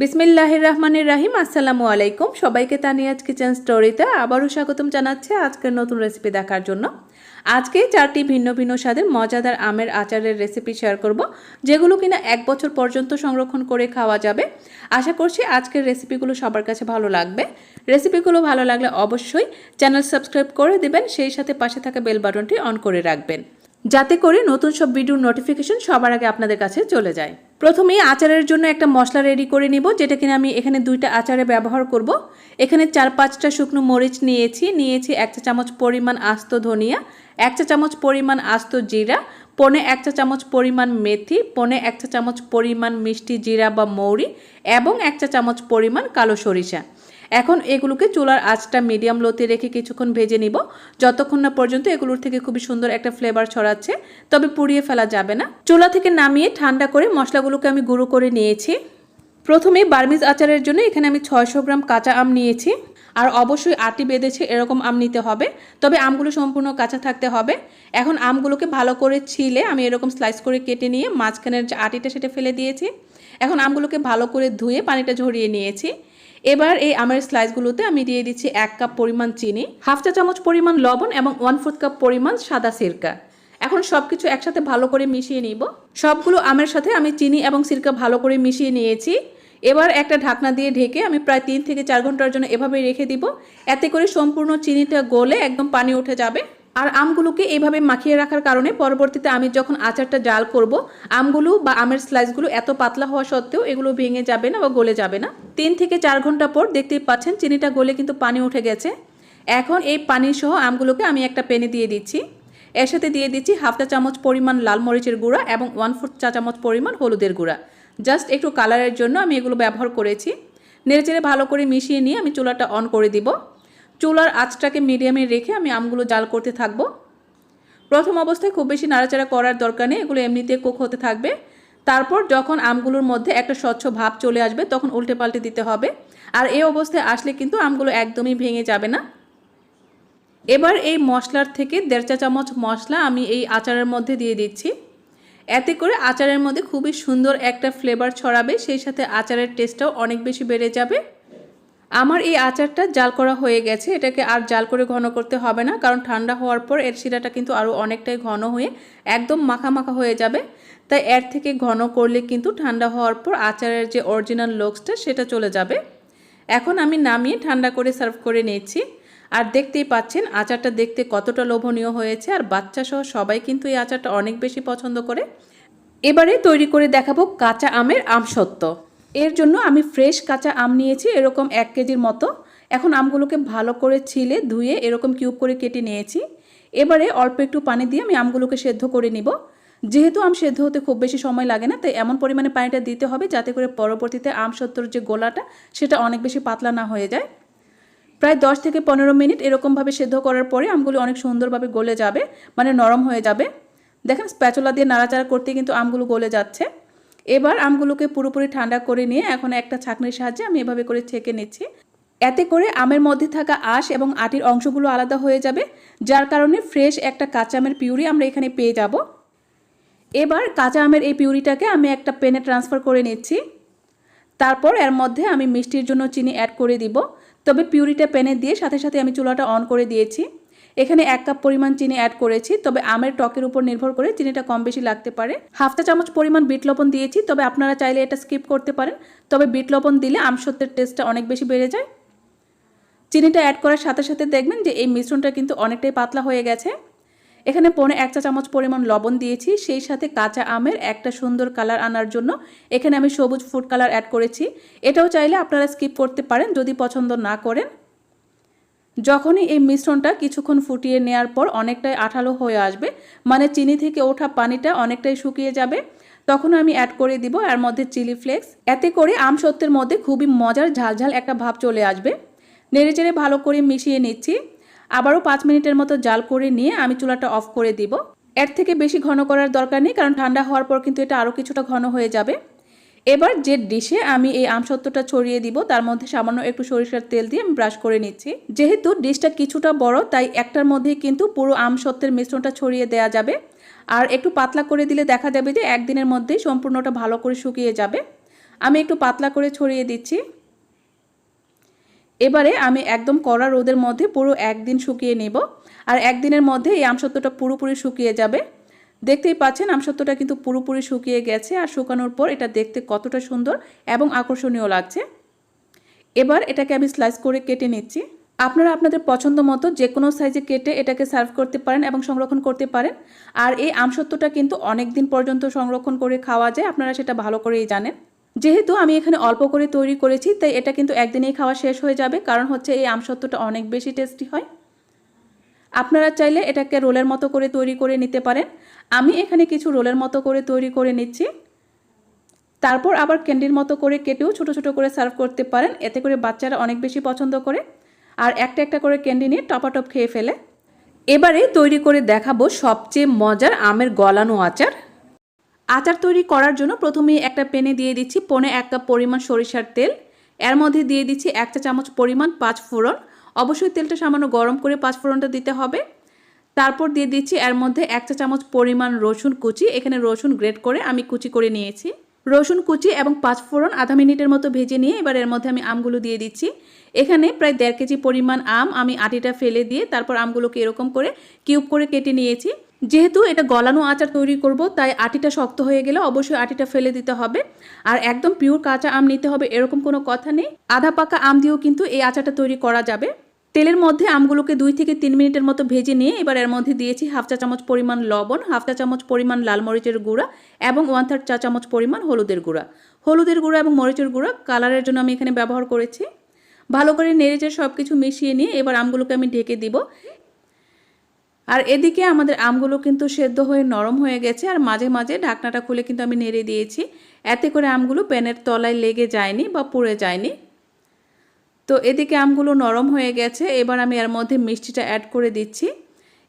বিসমিল্লাহির রহমানির রাহিম আসসালামু আলাইকুম সবাইকে তানিয়াজ কিচেন স্টোরিতে আবারও স্বাগতম জানাচ্ছি আজকের নতুন রেসিপি দেখার জন্য। আজকে চারটি ভিন্ন ভিন্ন স্বাদের মজাদার আমের আচারের রেসিপি শেয়ার করব, যেগুলো কিনা এক বছর পর্যন্ত সংরক্ষণ করে খাওয়া যাবে। আশা করছি আজকের রেসিপিগুলো সবার কাছে ভালো লাগবে। রেসিপিগুলো ভালো লাগলে অবশ্যই চ্যানেল সাবস্ক্রাইব করে দেবেন, সেই সাথে পাশে থাকা বেল বাটনটি অন করে রাখবেন। যাতে করে নতুন সব ভিডিওর নোটিফিকেশন সবার আগে আপনাদের কাছে চলে যায়। প্রথমেই আচারের জন্য একটা মশলা রেডি করে নিব, যেটা কিনা আমি এখানে দুইটা আচারে ব্যবহার করব। এখানে চার পাঁচটা শুকনো মরিচ নিয়েছি নিয়েছি এক চা চামচ পরিমাণ আস্ত ধনিয়া, এক চা চামচ পরিমাণ আস্ত জিরা পনে এক চা চামচ পরিমাণ মেথি, পনে এক চা চামচ পরিমাণ মিষ্টি জিরা বা মৌরি এবং এক চা চামচ পরিমাণ কালো সরিষা। এখন এগুলোকে চুলার আঁচটা মিডিয়াম লোতে রেখে কিছুক্ষণ ভেজে নিব। যতক্ষণ না পর্যন্ত এগুলোর থেকে খুবই সুন্দর একটা ফ্লেভার ছড়াচ্ছে, তবে পুড়িয়ে ফেলা যাবে না। চুলা থেকে নামিয়ে ঠান্ডা করে মশলাগুলোকে আমি গুঁড়ো করে নিয়েছি। প্রথমে বার্মিজ আচারের জন্য এখানে আমি ছয়শো গ্রাম কাঁচা আম নিয়েছি। আর অবশ্যই আটি বেঁধেছে, এরকম আম নিতে হবে। তবে আমগুলো সম্পূর্ণ কাঁচা থাকতে হবে। এখন আমগুলোকে ভালো করে ছিলে আমি এরকম স্লাইস করে কেটে নিয়ে মাঝখানের যে আটিটা সেটা ফেলে দিয়েছি। এখন আমগুলোকে ভালো করে ধুয়ে পানিটা ঝরিয়ে নিয়েছি। এবার এই আমের স্লাইসগুলোতে আমি দিয়ে দিচ্ছি এক কাপ পরিমাণ চিনি হাফ চা চামচ পরিমাণ লবণ এবং ওয়ান ফোর্থ কাপ পরিমাণ সাদা সিরকা। এখন সব কিছু একসাথে ভালো করে মিশিয়ে নিব। সবগুলো আমের সাথে আমি চিনি এবং সিরকা ভালো করে মিশিয়ে নিয়েছি। এবার একটা ঢাকনা দিয়ে ঢেকে আমি প্রায় তিন থেকে চার ঘণ্টার জন্য এভাবেই রেখে দিব। এতে করে সম্পূর্ণ চিনিটা গলে একদম পানি উঠে যাবে। আর আমগুলোকে এইভাবে মাখিয়ে রাখার কারণে পরবর্তীতে আমি যখন আচারটা জাল করব, আমগুলো বা আমের স্লাইসগুলো এত পাতলা হওয়া সত্ত্বেও এগুলো ভেঙে যাবে না বা গলে যাবে না। তিন থেকে চার ঘণ্টা পর দেখতেই পাচ্ছেন চিনিটা গলে কিন্তু পানি উঠে গেছে। এখন এই পানি সহ আমগুলোকে আমি একটা পেনে দিয়ে দিচ্ছি। এর সাথে দিয়ে দিচ্ছি হাফ চা চামচ পরিমাণ লাল মরিচের গুঁড়া এবং ওয়ান ফোর্থ চা চামচ পরিমাণ হলুদের গুঁড়া। জাস্ট একটু কালারের জন্য আমি এগুলো ব্যবহার করেছি। নেড়েচেড়ে ভালো করে মিশিয়ে নিয়ে আমি চুলাটা অন করে দিব। চুলার আঁচটাকে মিডিয়ামে রেখে আমি আমগুলো জাল করতে থাকব। প্রথম অবস্থায় খুব বেশি নাড়াচাড়া করার দরকার নেই, এগুলো এমনিতে কুক হতে থাকবে। তারপর যখন আমগুলোর মধ্যে একটা স্বচ্ছ ভাব চলে আসবে, তখন উল্টে পাল্টে দিতে হবে। আর এই অবস্থায় আসলে কিন্তু আমগুলো একদমই ভেঙে যাবে না। এবার এই মশলার থেকে দেড় চা চামচ মশলা আমি এই আচারের মধ্যে দিয়ে দিচ্ছি। এতে করে আচারের মধ্যে খুবই সুন্দর একটা ফ্লেভার ছড়াবে, সেই সাথে আচারের টেস্টটাও অনেক বেশি বেড়ে যাবে। আমার এই আচারটা জাল করা হয়ে গেছে, এটাকে আর জাল করে ঘন করতে হবে না, কারণ ঠান্ডা হওয়ার পর এর শিরাটা কিন্তু আরও অনেকটাই ঘন হয়ে একদম মাখা মাখা হয়ে যাবে। তাই এর থেকে ঘন করলে কিন্তু ঠান্ডা হওয়ার পর আচারের যে অরিজিনাল লুকসটা সেটা চলে যাবে। এখন আমি নামিয়ে ঠান্ডা করে সার্ভ করে নিয়েছি আর দেখতেই পাচ্ছেন, আচারটা দেখতে কতটা লোভনীয় হয়েছে। আর বাচ্চা সহ সবাই কিন্তু এই আচারটা অনেক বেশি পছন্দ করে। এবারে তৈরি করে দেখাবো কাঁচা আমের আমসত্ত্ব। এর জন্য আমি ফ্রেশ কাঁচা আম নিয়েছি, এরকম এক কেজির মতো। এখন আমগুলোকে ভালো করে ছিলে, ধুয়ে এরকম কিউব করে কেটে নিয়েছি। এবারে অল্প একটু পানি দিয়ে আমি আমগুলোকে সেদ্ধ করে নিব। যেহেতু আম সেদ্ধ হতে খুব বেশি সময় লাগে না, তাই এমন পরিমাণে পানিটা দিতে হবে যাতে করে পরবর্তীতে আম সত্তর যে গোলাটা, সেটা অনেক বেশি পাতলা না হয়ে যায়। প্রায় দশ থেকে পনেরো মিনিট এরকমভাবে সেদ্ধ করার পরে আমগুলো অনেক সুন্দরভাবে গলে যাবে মানে নরম হয়ে যাবে। দেখেন, স্প্যাচুলা দিয়ে নাড়াচাড়া করতে কিন্তু আমগুলো গলে যাচ্ছে। এবার আমগুলোকে পুরোপুরি ঠান্ডা করে নিয়ে এখন একটা ছাঁকনির সাহায্যে আমি এভাবে করে ছেঁকে নিচ্ছি। এতে করে আমের মধ্যে থাকা আঁশ এবং আটির অংশগুলো আলাদা হয়ে যাবে, যার কারণে ফ্রেশ একটা কাঁচা আমের পিউরি আমরা এখানে পেয়ে যাব। এবার কাঁচা আমের এই পিউরিটাকে আমি একটা পেনে ট্রান্সফার করে নিচ্ছি। তারপর এর মধ্যে আমি মিষ্টির জন্য চিনি অ্যাড করে দিব। তবে পিউরিটা প্যানে দিয়ে সাথে সাথে আমি চুলাটা অন করে দিয়েছি। এখানে এক কাপ পরিমাণ চিনি অ্যাড করেছি, তবে আমের টকের উপর নির্ভর করে চিনিটা কম বেশি লাগতে পারে। হাফটা চামচ পরিমাণ বিট লবণ দিয়েছি, তবে আপনারা চাইলে এটা স্কিপ করতে পারেন। তবে বিট লবণ দিলে আমসত্বের টেস্টটা অনেক বেশি বেড়ে যায়। চিনিটা অ্যাড করার সাথে সাথে দেখবেন যে এই মিশ্রণটা কিন্তু অনেকটাই পাতলা হয়ে গেছে। এখানে পনে এক চা চামচ পরিমাণ লবণ দিয়েছি, সেই সাথে কাঁচা আমের একটা সুন্দর কালার আনার জন্য এখানে আমি সবুজ ফুড কালার অ্যাড করেছি। এটাও চাইলে আপনারা স্কিপ করতে পারেন যদি পছন্দ না করেন। যখনই এই মিশ্রণটা কিছুক্ষণ ফুটিয়ে নেওয়ার পর অনেকটাই আঠালো হয়ে আসবে মানে চিনি থেকে ওঠা পানিটা অনেকটাই শুকিয়ে যাবে, তখন আমি অ্যাড করে দিব এর মধ্যে চিলি ফ্লেক্স এতে করে আম সত্যের মধ্যে খুবই মজার ঝালঝাল একটা ভাব চলে আসবে। নেড়ে চেড়ে ভালো করে মিশিয়ে নিচ্ছি। আবারও পাঁচ মিনিটের মতো জাল করে নিয়ে আমি চুলাটা অফ করে দিব। এর থেকে বেশি ঘন করার দরকার নেই, কারণ ঠান্ডা হওয়ার পর কিন্তু এটা আরও কিছুটা ঘন হয়ে যাবে। এবার যে ডিশে আমি এই আমসত্ত্বটা ছড়িয়ে দিব, তার মধ্যে সামান্য একটু সরিষার তেল দিয়ে আমি ব্রাশ করে নিচ্ছি। যেহেতু ডিশটা কিছুটা বড়, তাই একটার মধ্যেই কিন্তু পুরো আমসত্ত্বের মিশ্রণটা ছড়িয়ে দেওয়া যাবে। আর একটু পাতলা করে দিলে দেখা যাবে যে একদিনের মধ্যেই সম্পূর্ণটা ভালো করে শুকিয়ে যাবে। আমি একটু পাতলা করে ছড়িয়ে দিচ্ছি। এবারে আমি একদম কড়া রোদের মধ্যে পুরো একদিন শুকিয়ে নেব। আর একদিনের মধ্যে এই আমসত্ত্বটা পুরোপুরি শুকিয়ে যাবে। দেখতেই পাচ্ছেন আমসত্ত্বটা কিন্তু পুরোপুরি শুকিয়ে গেছে আর শুকানোর পর এটা দেখতে কতটা সুন্দর এবং আকর্ষণীয় লাগছে। এবার এটাকে আমি স্লাইস করে কেটে নিচ্ছি। আপনারা আপনাদের পছন্দ মতো যে কোনো সাইজে কেটে এটাকে সার্ভ করতে পারেন এবং সংরক্ষণ করতে পারেন। আর এই আমসত্ত্বটা কিন্তু অনেক দিন পর্যন্ত সংরক্ষণ করে খাওয়া যায়, আপনারা সেটা ভালো করেই জানেন। যেহেতু আমি এখানে অল্প করে তৈরি করেছি, তাই এটা কিন্তু একদিনেই খাওয়া শেষ হয়ে যাবে, কারণ হচ্ছে এই আমসত্ত্বটা অনেক বেশি টেস্টি হয়। আপনারা চাইলে এটাকে রোলের মতো করে তৈরি করে নিতে পারেন। আমি এখানে কিছু রোলের মতো করে তৈরি করে নিচ্ছি। তারপর আবার ক্যান্ডির মতো করে কেটেও ছোট ছোট করে সার্ভ করতে পারেন, এতে করে বাচ্চারা অনেক বেশি পছন্দ করে। আর একটা একটা করে ক্যান্ডি নিয়ে টপাটপ খেয়ে ফেলে। এবারে তৈরি করে দেখাবো সবচেয়ে মজার আমের গলানো আচার। আচার তৈরি করার জন্য প্রথমে একটা পেনে দিয়ে দিচ্ছি পনে এক কাপ পরিমাণ সরিষার তেল। এর মধ্যে দিয়ে দিচ্ছি এক চা চামচ পরিমাণ পাঁচ ফোড়ন। অবশ্যই তেলটা সামান্য গরম করে পাঁচ ফোড়নটা দিতে হবে। তারপর দিয়ে দিচ্ছি এর মধ্যে এক চা চামচ পরিমাণ রসুন কুচি। এখানে রসুন গ্রেট করে আমি কুচি করে নিয়েছি। রসুন কুচি এবং পাঁচ ফোড়ন আধা মিনিটের মতো ভেজে নিয়ে এবার এর মধ্যে আমি আমগুলো দিয়ে দিচ্ছি। এখানে প্রায় দেড় কেজি পরিমাণ আম আমি আটিটা ফেলে দিয়ে তারপর আমগুলোকে এরকম করে কিউব করে কেটে নিয়েছি। যেহেতু এটা গলানো আচার তৈরি করব, তাই আটিটা শক্ত হয়ে গেলে অবশ্যই আটিটা ফেলে দিতে হবে। আর একদম পিওর কাঁচা আম নিতে হবে, এরকম কোনো কথা নেই। আধা পাকা আম দিয়েও কিন্তু এই আচারটা তৈরি করা যাবে। তেলের মধ্যে আমগুলোকে দুই থেকে তিন মিনিটের মতো ভেজে নিয়ে এবার এর মধ্যে দিয়েছি হাফ চা চামচ পরিমাণ লবণ, হাফ চা চামচ পরিমাণ লাল মরিচের গুঁড়া এবং ওয়ান থার্ড চা চামচ পরিমাণ হলুদের গুঁড়া। হলুদের গুঁড়া এবং মরিচের গুঁড়া কালারের জন্য আমি এখানে ব্যবহার করেছি। ভালো করে নেড়েচে সব কিছু মিশিয়ে নিয়ে এবার আমগুলোকে আমি ঢেকে দিব। আর এদিকে আমাদের আমগুলো কিন্তু সেদ্ধ হয়ে নরম হয়ে গেছে, আর মাঝে মাঝে ঢাকনাটা খুলে কিন্তু আমি নেড়ে দিয়েছি। এতে করে আমগুলো প্যানের তলায় লেগে যায়নি বা পুড়ে যায়নি। তো এদিকে আমগুলো নরম হয়ে গেছে, এবার আমি এর মধ্যে মিষ্টিটা অ্যাড করে দিচ্ছি।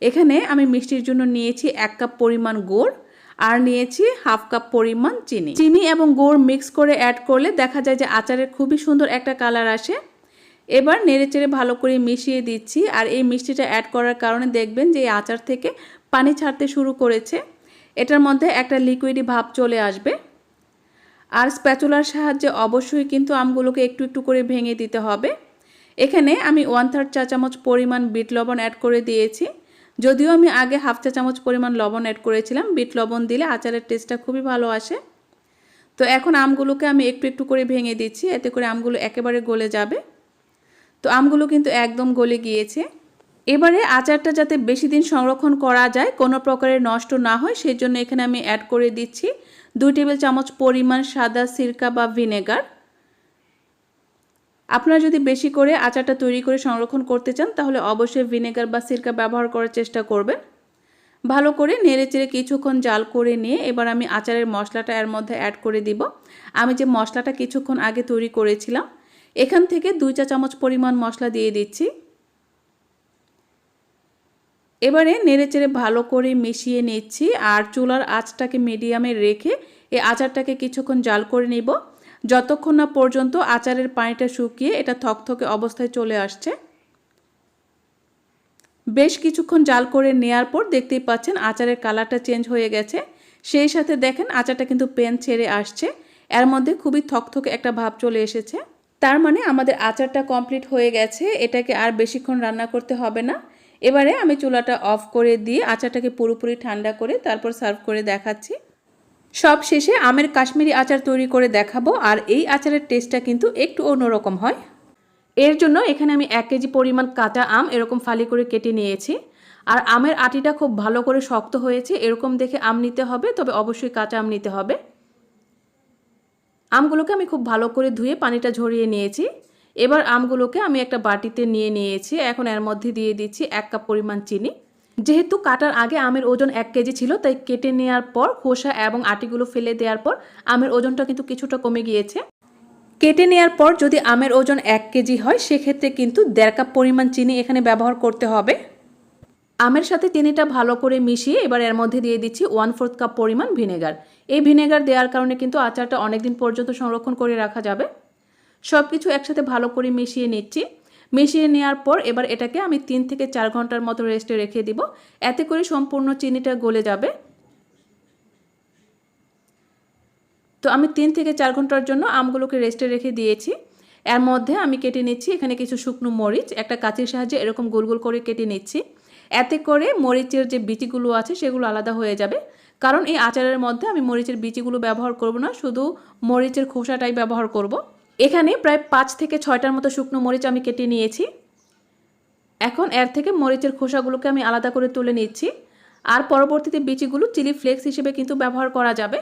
এখানে আমি মিষ্টির জন্য নিয়েছি এক কাপ পরিমাণ গুড়, আর নিয়েছি হাফ কাপ পরিমাণ চিনি। চিনি এবং গুড় মিক্স করে অ্যাড করলে দেখা যায় যে আচারের খুবই সুন্দর একটা কালার আসে। এবার নেড়েচেড়ে ভালো করে মিশিয়ে দিচ্ছি আর এই মিষ্টিটা অ্যাড করার কারণে দেখবেন যে এই আচার থেকে পানি ছাড়তে শুরু করেছে। এটার মধ্যে একটা লিকুইডি ভাব চলে আসবে। আর স্প্যাচুলার সাহায্যে অবশ্যই কিন্তু আমগুলোকে একটু একটু করে ভেঙে দিতে হবে। এখানে আমি ওয়ান থার্ড চা চামচ পরিমাণ বিট লবণ অ্যাড করে দিয়েছি। যদিও আমি আগে হাফ চা চামচ পরিমাণ লবণ অ্যাড করেছিলাম, বিট লবণ দিলে আচারের টেস্টটা খুবই ভালো আসে। তো এখন আমগুলোকে আমি একটু একটু করে ভেঙে দিচ্ছি, এতে করে আমগুলো একেবারে গলে যাবে। তো আমগুলো কিন্তু একদম গলে গিয়েছে। এবারে আচারটা যাতে বেশি দিন সংরক্ষণ করা যায়, কোনো প্রকারের নষ্ট না হয় সেই জন্য এখানে আমি অ্যাড করে দিচ্ছি দুই টেবিল চামচ পরিমাণ সাদা সিরকা বা ভিনেগার। আপনারা যদি বেশি করে আচারটা তৈরি করে সংরক্ষণ করতে চান, তাহলে অবশ্যই ভিনেগার বা সিরকা ব্যবহার করার চেষ্টা করবেন। ভালো করে নেড়ে চেড়ে কিছুক্ষণ জাল করে নিয়ে এবার আমি আচারের মশলাটা এর মধ্যে অ্যাড করে দিব। আমি যে মশলাটা কিছুক্ষণ আগে তৈরি করেছিলাম এখান থেকে দুই চা চামচ পরিমাণ মশলা দিয়ে দিচ্ছি। এবারে নেড়েচেড়ে ভালো করে মিশিয়ে নিচ্ছি আর চুলার আঁচটাকে মিডিয়ামে রেখে এই আচারটাকে কিছুক্ষণ জাল করে নিব। যতক্ষণ না পর্যন্ত আচারের পানিটা শুকিয়ে এটা থকথকে অবস্থায় চলে আসছে। বেশ কিছুক্ষণ জাল করে নেয়ার পর দেখতেই পাচ্ছেন আচারের কালারটা চেঞ্জ হয়ে গেছে। সেই সাথে দেখেন আচারটা কিন্তু পেন ছেড়ে আসছে। এর মধ্যে খুবই থকথকে একটা ভাব চলে এসেছে। তার মানে আমাদের আচারটা কমপ্লিট হয়ে গেছে, এটাকে আর বেশিক্ষণ রান্না করতে হবে না। এবারে আমি চুলাটা অফ করে দিয়ে আচারটাকে পুরোপুরি ঠান্ডা করে তারপর সার্ভ করে দেখাচ্ছি। সব শেষে আমের কাশ্মীরি আচার তৈরি করে দেখাবো, আর এই আচারের টেস্টটা কিন্তু একটু অন্যরকম হয়। এর জন্য এখানে আমি এক কেজি পরিমাণ কাঁচা আম এরকম ফালি করে কেটে নিয়েছি। আর আমের আটিটা খুব ভালো করে শক্ত হয়েছে, এরকম দেখে আম নিতে হবে, তবে অবশ্যই কাঁচা আম নিতে হবে। আমগুলোকে আমি খুব ভালো করে ধুয়ে পানিটা ঝরিয়ে নিয়েছি। এবার আমগুলোকে আমি একটা বাটিতে নিয়ে নিয়েছি। এখন এর মধ্যে দিয়ে দিচ্ছি এক কাপ পরিমাণ চিনি। যেহেতু কাটার আগে আমের ওজন এক কেজি ছিল, তাই কেটে নেওয়ার পর, খোসা এবং আটিগুলো ফেলে দেওয়ার পর আমের ওজনটা কিন্তু কিছুটা কমে গিয়েছে। কেটে নেওয়ার পর যদি আমের ওজন এক কেজি হয়, সেক্ষেত্রে কিন্তু দেড় কাপ পরিমাণ চিনি এখানে ব্যবহার করতে হবে। আমের সাথে চিনিটা ভালো করে মিশিয়ে এবার এর মধ্যে দিয়ে দিচ্ছি ওয়ান ফোর্থ কাপ পরিমাণ ভিনেগার। এই ভিনেগার দেওয়ার কারণে কিন্তু আচারটা অনেকদিন পর্যন্ত সংরক্ষণ করে রাখা যাবে। সব কিছু একসাথে ভালো করে মিশিয়ে নিচ্ছি। মিশিয়ে নেওয়ার পর এবার এটাকে আমি তিন থেকে চার ঘণ্টার মতো রেস্টে রেখে দিব। এতে করে সম্পূর্ণ চিনিটা গলে যাবে। তো আমি তিন থেকে চার ঘণ্টার জন্য আমগুলোকে রেস্টে রেখে দিয়েছি। এর মধ্যে আমি কেটে নিচ্ছি এখানে কিছু শুকনো মরিচ, একটা কাঁচির সাহায্যে এরকম গোল গোল করে কেটে নিচ্ছি। এতে করে মরিচের যে বিচিগুলো আছে সেগুলো আলাদা হয়ে যাবে। কারণ এই আচারের মধ্যে আমি মরিচের বিচিগুলো ব্যবহার করব না, শুধু মরিচের খোসাটাই ব্যবহার করব। এখানে প্রায় পাঁচ থেকে ছয়টার মতো শুকনো মরিচ আমি কেটে নিয়েছি। এখন এর থেকে মরিচের খোসাগুলোকে আমি আলাদা করে তুলে নিচ্ছি। আর পরবর্তীতে বিচিগুলো চিলি ফ্লেক্স হিসেবে কিন্তু ব্যবহার করা যাবে।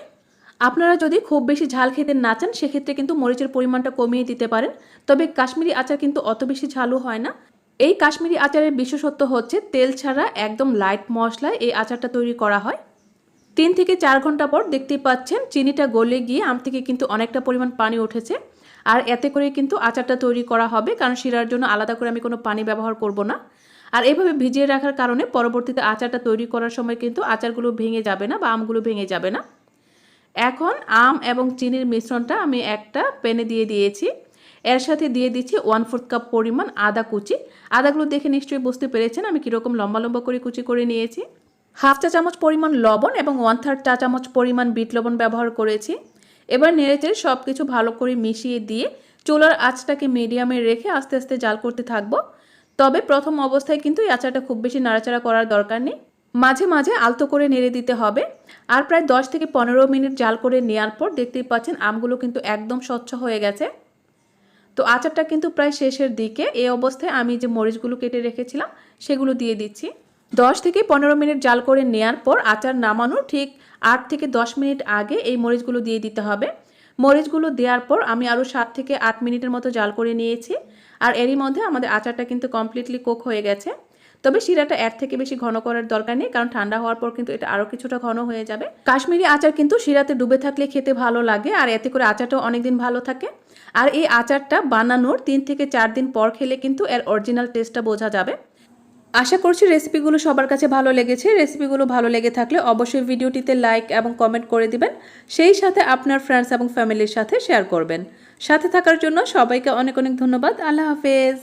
আপনারা যদি খুব বেশি ঝাল খেতে না চান, সেক্ষেত্রে কিন্তু মরিচের পরিমাণটা কমিয়ে দিতে পারেন। তবে কাশ্মীরি আচার কিন্তু অত বেশি ঝালও হয় না। এই কাশ্মীরি আচারের বিশেষত্ব হচ্ছে তেল ছাড়া একদম লাইট মশলায় এই আচারটা তৈরি করা হয়। তিন থেকে চার ঘণ্টা পর দেখতেই পাচ্ছেন চিনিটা গলে গিয়ে আম থেকে কিন্তু অনেকটা পরিমাণ পানি উঠেছে। আর এতে করে কিন্তু আচারটা তৈরি করা হবে, কারণ শিরার জন্য আলাদা করে আমি কোনো পানি ব্যবহার করব না। আর এভাবে ভিজিয়ে রাখার কারণে পরবর্তীতে আচারটা তৈরি করার সময় কিন্তু আচারগুলো ভেঙে যাবে না বা আমগুলো ভেঙে যাবে না। এখন আম এবং চিনির মিশ্রণটা আমি একটা প্যানে দিয়ে দিয়েছি। এর সাথে দিয়ে দিচ্ছি ওয়ান ফোর্থ কাপ পরিমাণ আদা কুচি। আদাগুলো দেখে নিশ্চয়ই বুঝতে পেরেছেন, আমি কীরকম লম্বা লম্বা করে কুচি করে নিয়েছি। হাফ চা চামচ পরিমাণ লবণ এবং ওয়ান থার্ড চা চামচ পরিমাণ বিট লবণ ব্যবহার করেছি। এবার নেড়েচেড়ে সব কিছু ভালো করে মিশিয়ে দিয়ে চুলার আঁচটাকে মিডিয়ামে রেখে আস্তে আস্তে জাল করতে থাকব। তবে প্রথম অবস্থায় কিন্তু এই আচারটা খুব বেশি নাড়াচাড়া করার দরকার নেই। মাঝে মাঝে আলতো করে নেড়ে দিতে হবে। আর প্রায় দশ থেকে পনেরো মিনিট জাল করে নেওয়ার পর দেখতেই পাচ্ছেন আমগুলো কিন্তু একদম স্বচ্ছ হয়ে গেছে। তো আচারটা কিন্তু প্রায় শেষের দিকে। এই অবস্থায় আমি যে মরিচগুলো কেটে রেখেছিলাম, সেগুলো দিয়ে দিচ্ছি। দশ থেকে পনেরো মিনিট জাল করে নেয়ার পর আচার নামানো ঠিক আট থেকে দশ মিনিট আগে এই মরিচগুলো দিয়ে দিতে হবে। মরিচগুলো দেওয়ার পর আমি আরও সাত থেকে আট মিনিটের মতো জাল করে নিয়েছি। আর এরই মধ্যে আমাদের আচারটা কিন্তু কমপ্লিটলি কোক হয়ে গেছে। তবে শিরাটা এর থেকে বেশি ঘন করার দরকার নেই, কারণ ঠান্ডা হওয়ার পর কিন্তু এটা আরও কিছুটা ঘন হয়ে যাবে। কাশ্মীরি আচার কিন্তু শিরাতে ডুবে থাকলে খেতে ভালো লাগে, আর এতে করে আচারটাও অনেকদিন ভালো থাকে। আর এই আচারটা বানানোর তিন থেকে চার দিন পর খেলে কিন্তু এর অরিজিনাল টেস্টটা বোঝা যাবে। আশা করছি রেসিপিগুলো সবার কাছে ভালো লেগেছে। রেসিপিগুলো ভালো লেগে থাকলে অবশ্যই ভিডিওটিতে লাইক এবং কমেন্ট করে দিবেন। সেই সাথে আপনার ফ্রেন্ডস এবং ফ্যামিলির সাথে শেয়ার করবেন। সাথে থাকার জন্য সবাইকে অনেক অনেক ধন্যবাদ। আল্লাহ হাফেজ।